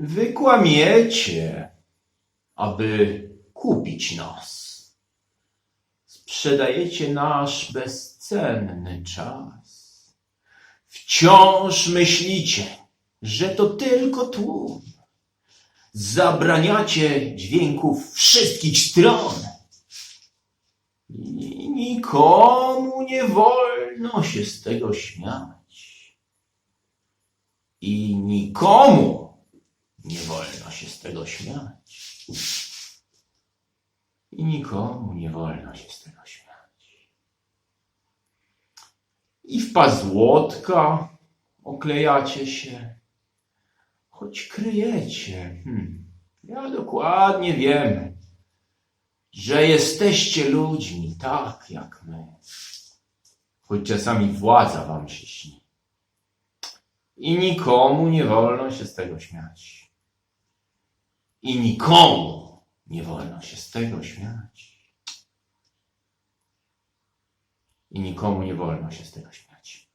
Wy kłamiecie, aby kupić nas. Sprzedajecie nasz bezcenny czas. Wciąż myślicie, że to tylko tłum. Zabraniacie dźwięków wszystkich stron. I nikomu nie wolno się z tego śmiać. I nikomu nie wolno się z tego śmiać. I nikomu nie wolno się z tego śmiać. I w pazłotka oklejacie się, choć kryjecie. Hmm. Ja dokładnie wiem, że jesteście ludźmi tak jak my. Choć czasami władza wam się śni. I nikomu nie wolno się z tego śmiać. I nikomu nie wolno się z tego śmiać. I nikomu nie wolno się z tego śmiać.